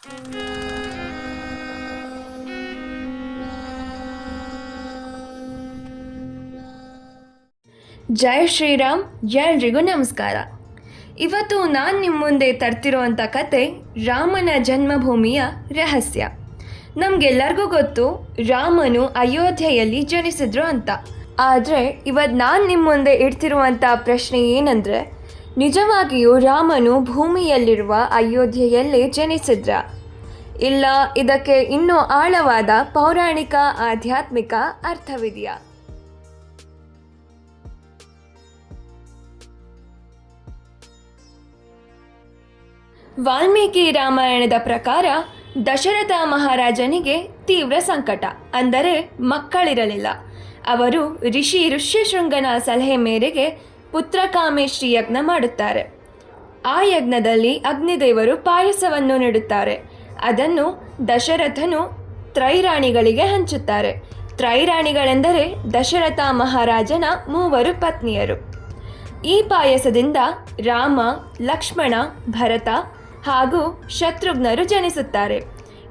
ಜೈ ಶ್ರೀರಾಮ್ ಎಲ್ರಿಗೂ ನಮಸ್ಕಾರ. ಇವತ್ತು ನಾನು ನಿಮ್ಮ ಮುಂದೆ ತರ್ತಿರುವಂಥ ಕತೆ ರಾಮನ ಜನ್ಮಭೂಮಿಯ ರಹಸ್ಯ. ನಮಗೆಲ್ಲರಿಗೂ ಗೊತ್ತು, ರಾಮನು ಅಯೋಧ್ಯೆಯಲ್ಲಿ ಜನಿಸಿದ್ರು ಅಂತ. ಆದರೆ ಇವತ್ತು ನಾನು ನಿಮ್ಮ ಮುಂದೆ ಇಡ್ತಿರುವಂಥ ಪ್ರಶ್ನೆ ಏನಂದರೆ ನಿಜವಾಗಿಯೂ ರಾಮನು ಭೂಮಿಯಲ್ಲಿರುವ ಅಯೋಧ್ಯೆಯಲ್ಲೇ ಜನಿಸಿದ್ರ. ಇಲ್ಲ, ಇದಕ್ಕೆ ಇನ್ನೂ ಆಳವಾದ ಪೌರಾಣಿಕ, ಆಧ್ಯಾತ್ಮಿಕ ಅರ್ಥವಿದೆಯಾ? ವಾಲ್ಮೀಕಿ ರಾಮಾಯಣದ ಪ್ರಕಾರ ದಶರಥ ಮಹಾರಾಜನಿಗೆ ತೀವ್ರ ಸಂಕಟ, ಅಂದರೆ ಮಕ್ಕಳಿರಲಿಲ್ಲ. ಅವರು ಋಷಿ ಋಷ್ಯಶೃಂಗನ ಸಲಹೆ ಮೇರೆಗೆ ಪುತ್ರಕಾಮೇಷ್ಟಿ ಯಜ್ಞ ಮಾಡುತ್ತಾರೆ. ಆ ಯಜ್ಞದಲ್ಲಿ ಅಗ್ನಿದೇವರು ಪಾಯಸವನ್ನು ನೀಡುತ್ತಾರೆ. ಅದನ್ನು ದಶರಥನು ತ್ರೈರಾಣಿಗಳಿಗೆ ಹಂಚುತ್ತಾರೆ. ತ್ರೈರಾಣಿಗಳೆಂದರೆ ದಶರಥ ಮಹಾರಾಜನ ಮೂವರು ಪತ್ನಿಯರು. ಈ ಪಾಯಸದಿಂದ ರಾಮ, ಲಕ್ಷ್ಮಣ, ಭರತ ಹಾಗೂ ಶತ್ರುಘ್ನರು ಜನಿಸುತ್ತಾರೆ.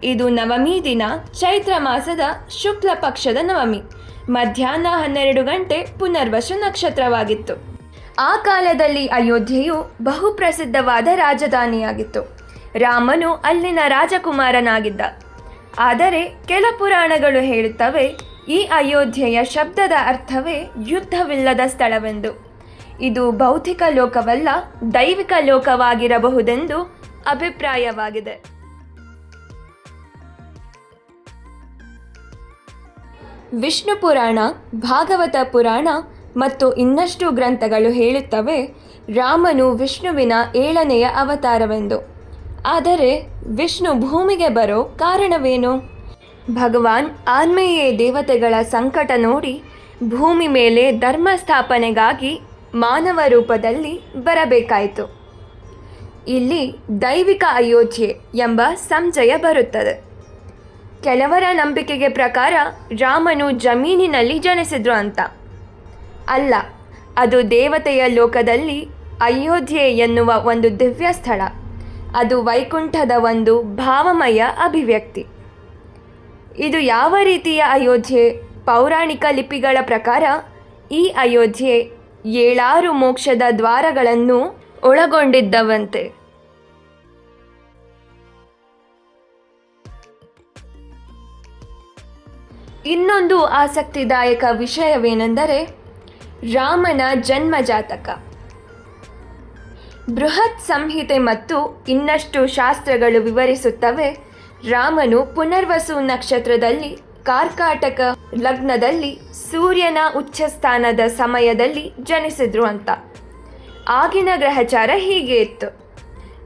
ಇದು ನವಮಿ ದಿನ ಚೈತ್ರ ಮಾಸದ ಶುಕ್ಲ ಪಕ್ಷದ ನವಮಿ. ಮಧ್ಯಾಹ್ನ ಹನ್ನೆರಡು ಗಂಟೆ ಪುನರ್ವಸು ನಕ್ಷತ್ರವಾಗಿತ್ತು. ಆ ಕಾಲದಲ್ಲಿ ಅಯೋಧ್ಯೆಯು ಬಹುಪ್ರಸಿದ್ಧವಾದ ರಾಜಧಾನಿಯಾಗಿತ್ತು. ರಾಮನು ಅಲ್ಲಿನ ರಾಜಕುಮಾರನಾಗಿದ್ದ. ಆದರೆ ಕೆಲ ಪುರಾಣಗಳು ಹೇಳುತ್ತವೆ, ಈ ಅಯೋಧ್ಯೆಯ ಶಬ್ದದ ಅರ್ಥವೇ ಯುದ್ಧವಿಲ್ಲದ ಸ್ಥಳವೆಂದು. ಇದು ಭೌತಿಕ ಲೋಕವಲ್ಲ, ದೈವಿಕ ಲೋಕವಾಗಿರಬಹುದೆಂದು ಅಭಿಪ್ರಾಯವಾಗಿದೆ. ವಿಷ್ಣು ಪುರಾಣ, ಭಾಗವತ ಪುರಾಣ ಮತ್ತು ಇನ್ನಷ್ಟು ಗ್ರಂಥಗಳು ಹೇಳುತ್ತವೆ, ರಾಮನು ವಿಷ್ಣುವಿನ ಏಳನೆಯ ಅವತಾರವೆಂದು. ಆದರೆ ವಿಷ್ಣು ಭೂಮಿಗೆ ಬರೋ ಕಾರಣವೇನು? ಭಗವಾನ್ ಆನ್ಮೇಯೇ ದೇವತೆಗಳ ಸಂಕಟ ನೋಡಿ ಭೂಮಿ ಮೇಲೆ ಧರ್ಮ ಸ್ಥಾಪನೆಗಾಗಿ ಮಾನವ ರೂಪದಲ್ಲಿ ಬರಬೇಕಾಯಿತು. ಇಲ್ಲಿ ದೈವಿಕ ಅಯೋಧ್ಯೆ ಎಂಬ ಸಂಜಯ ಬರುತ್ತದೆ. ಕೆಲವರ ನಂಬಿಕೆಗೆ ಪ್ರಕಾರ ರಾಮನು ಜಮೀನಿನಲ್ಲಿ ಜನಿಸಿದ್ರು ಅಂತ. ಅಲ್ಲ, ಅದು ದೇವತೆಯ ಲೋಕದಲ್ಲಿ ಅಯೋಧ್ಯೆ ಎನ್ನುವ ಒಂದು ದಿವ್ಯ ಸ್ಥಳ. ಅದು ವೈಕುಂಠದ ಒಂದು ಭಾವಮಯ ಅಭಿವ್ಯಕ್ತಿ. ಇದು ಯಾವ ರೀತಿಯ ಅಯೋಧ್ಯೆ? ಪೌರಾಣಿಕ ಲಿಪಿಗಳ ಪ್ರಕಾರ, ಈ ಅಯೋಧ್ಯೆ ಏಳಾರು ಮೋಕ್ಷದ ದ್ವಾರಗಳನ್ನು ಒಳಗೊಂಡಿದ್ದವಂತೆ. ಇನ್ನೊಂದು ಆಸಕ್ತಿದಾಯಕ ವಿಷಯವೇನೆಂದರೆ ರಾಮನ ಜನ್ಮ ಜಾತಕ ಬೃಹತ್ ಸಂಹಿತೆ ಮತ್ತು ಇನ್ನಷ್ಟು ಶಾಸ್ತ್ರಗಳು ವಿವರಿಸುತ್ತವೆ, ರಾಮನು ಪುನರ್ವಸು ನಕ್ಷತ್ರದಲ್ಲಿ, ಕಾರ್ಕಾಟಕ ಲಗ್ನದಲ್ಲಿ, ಸೂರ್ಯನ ಉಚ್ಚಸ್ಥಾನದ ಸಮಯದಲ್ಲಿ ಜನಿಸಿದ್ರು ಅಂತ. ಆಗಿನ ಗ್ರಹಚಾರ ಹೀಗೆ ಇತ್ತು.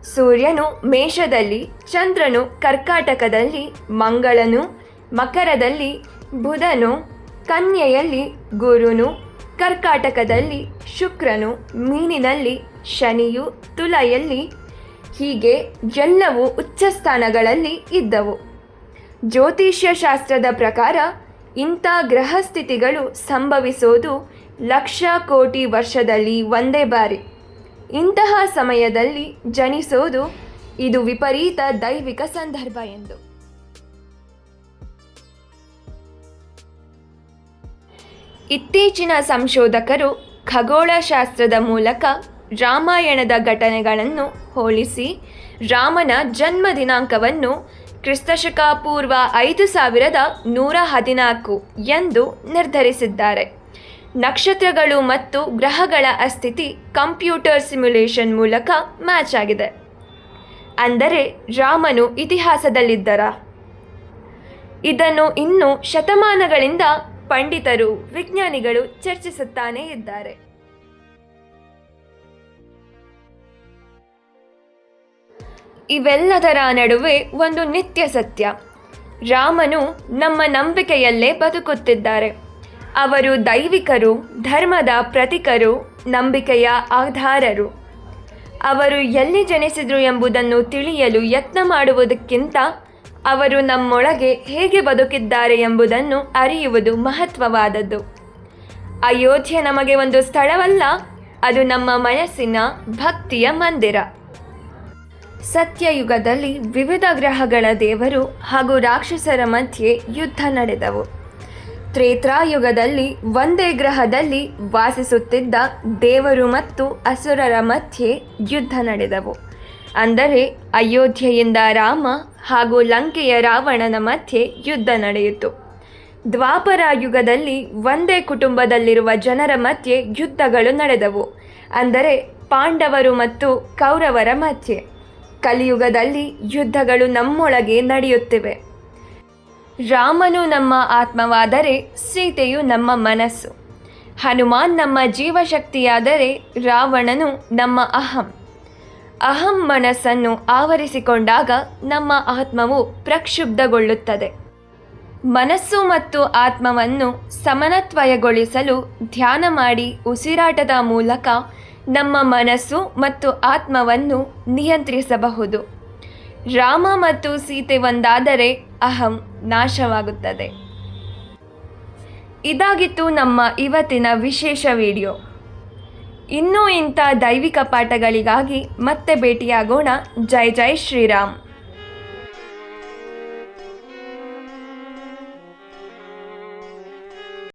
ಸೂರ್ಯನು ಮೇಷದಲ್ಲಿ, ಚಂದ್ರನು ಕರ್ಕಾಟಕದಲ್ಲಿ, ಮಂಗಳನು ಮಕರದಲ್ಲಿ, ಬುಧನು ಕನ್ಯೆಯಲ್ಲಿ, ಗುರುನು ಕರ್ಕಾಟಕದಲ್ಲಿ ಶುಕ್ರನು ಮೀನಿನಲ್ಲಿ ಶನಿಯು ತುಲೆಯಲ್ಲಿ ಹೀಗೆ ಎಲ್ಲವೂ ಉಚ್ಚಸ್ಥಾನಗಳಲ್ಲಿ ಇದ್ದವು. ಜ್ಯೋತಿಷ್ಯ ಶಾಸ್ತ್ರದ ಪ್ರಕಾರ ಇಂಥ ಗ್ರಹಸ್ಥಿತಿಗಳು ಸಂಭವಿಸೋದು ಲಕ್ಷ ಕೋಟಿ ವರ್ಷದಲ್ಲಿ ಒಂದೇ ಬಾರಿ. ಇಂತಹ ಸಮಯದಲ್ಲಿ ಜನಿಸೋದು ಇದು ವಿಪರೀತ ದೈವಿಕ ಸಂದರ್ಭ ಎಂದು. ಇತ್ತೀಚಿನ ಸಂಶೋಧಕರು ಖಗೋಳಶಾಸ್ತ್ರದ ಮೂಲಕ ರಾಮಾಯಣದ ಘಟನೆಗಳನ್ನು ಹೋಲಿಸಿ ರಾಮನ ಜನ್ಮ ದಿನಾಂಕವನ್ನು ಕ್ರಿಸ್ತಶಕ ಪೂರ್ವ ಐದು ಸಾವಿರದ ನೂರ ಹದಿನಾಲ್ಕು ಎಂದು ನಿರ್ಧರಿಸಿದ್ದಾರೆ. ನಕ್ಷತ್ರಗಳು ಮತ್ತು ಗ್ರಹಗಳ ಅಸ್ಥಿತಿ ಕಂಪ್ಯೂಟರ್ ಸಿಮ್ಯುಲೇಷನ್ ಮೂಲಕ ಮ್ಯಾಚ್ ಆಗಿದೆ. ಅಂದರೆ ರಾಮನು ಇತಿಹಾಸದಲ್ಲಿದ್ದರ? ಇದನ್ನು ಇನ್ನೂ ಶತಮಾನಗಳಿಂದ ಪಂಡಿತರು, ವಿಜ್ಞಾನಿಗಳು ಚರ್ಚಿಸುತ್ತಾನೇ ಇದ್ದಾರೆ. ಇವೆಲ್ಲದರ ನಡುವೆ ಒಂದು ನಿತ್ಯ ಸತ್ಯ. ರಾಮನು ನಮ್ಮ ನಂಬಿಕೆಯಲ್ಲೇ ಬದುಕುತ್ತಿದ್ದಾರೆ. ಅವರು ದೈವಿಕರು, ಧರ್ಮದ ಪ್ರತಿಕರು, ನಂಬಿಕೆಯ ಆಧಾರರು. ಅವರು ಎಲ್ಲಿ ಜನಿಸಿದರು ಎಂಬುದನ್ನು ತಿಳಿಯಲು ಯತ್ನ ಮಾಡುವುದಕ್ಕಿಂತ ಅವರು ನಮ್ಮೊಳಗೆ ಹೇಗೆ ಬದುಕಿದ್ದಾರೆ ಎಂಬುದನ್ನು ಅರಿಯುವುದು ಮಹತ್ವವಾದದ್ದು. ಅಯೋಧ್ಯೆ ನಮಗೆ ಒಂದು ಸ್ಥಳವಲ್ಲ, ಅದು ನಮ್ಮ ಮನಸ್ಸಿನ ಭಕ್ತಿಯ ಮಂದಿರ. ಸತ್ಯಯುಗದಲ್ಲಿ ವಿವಿಧ ಗ್ರಹಗಳ ದೇವರು ಹಾಗೂ ರಾಕ್ಷಸರ ಮಧ್ಯೆ ಯುದ್ಧ ನಡೆದವು. ತ್ರೇತ್ರಾಯುಗದಲ್ಲಿ ಒಂದೇ ಗ್ರಹದಲ್ಲಿ ವಾಸಿಸುತ್ತಿದ್ದ ದೇವರು ಮತ್ತು ಅಸುರರ ಮಧ್ಯೆ ಯುದ್ಧ ನಡೆದವು. ಅಂದರೆ ಅಯೋಧ್ಯೆಯಿಂದ ರಾಮ ಹಾಗೂ ಲಂಕೆಯ ರಾವಣನ ಮಧ್ಯೆ ಯುದ್ಧ ನಡೆಯಿತು. ದ್ವಾಪರ ಯುಗದಲ್ಲಿ ಒಂದೇ ಕುಟುಂಬದಲ್ಲಿರುವ ಜನರ ಮಧ್ಯೆ ಯುದ್ಧಗಳು ನಡೆದವು. ಅಂದರೆ ಪಾಂಡವರು ಮತ್ತು ಕೌರವರ ಮಧ್ಯೆ. ಕಲಿಯುಗದಲ್ಲಿ ಯುದ್ಧಗಳು ನಮ್ಮೊಳಗೆ ನಡೆಯುತ್ತಿವೆ. ರಾಮನು ನಮ್ಮ ಆತ್ಮವಾದರೆ ಸೀತೆಯು ನಮ್ಮ ಮನಸ್ಸು. ಹನುಮಾನ್ ನಮ್ಮ ಜೀವಶಕ್ತಿಯಾದರೆ ರಾವಣನು ನಮ್ಮ ಅಹಂ. ಅಹಂ ಮನಸ್ಸನ್ನು ಆವರಿಸಿಕೊಂಡಾಗ ನಮ್ಮ ಆತ್ಮವು ಪ್ರಕ್ಷುಬ್ಧಗೊಳ್ಳುತ್ತದೆ. ಮನಸ್ಸು ಮತ್ತು ಆತ್ಮವನ್ನು ಸಮನತ್ವಯಗೊಳಿಸಲು ಧ್ಯಾನ ಮಾಡಿ ಉಸಿರಾಟದ ಮೂಲಕ ನಮ್ಮ ಮನಸ್ಸು ಮತ್ತು ಆತ್ಮವನ್ನು ನಿಯಂತ್ರಿಸಬಹುದು. ರಾಮ ಮತ್ತು ಸೀತೆ ಒಂದಾದರೆ ಅಹಂ ನಾಶವಾಗುತ್ತದೆ. ಇದಾಗಿತ್ತು ನಮ್ಮ ಇವತ್ತಿನ ವಿಶೇಷ ವಿಡಿಯೋ. ಇನ್ನೂ ಇಂಥ ದೈವಿಕ ಪಾಠಗಳಿಗಾಗಿ ಮತ್ತೆ ಭೇಟಿಯಾಗೋಣ. ಜೈ ಜೈ ಶ್ರೀರಾಮ್.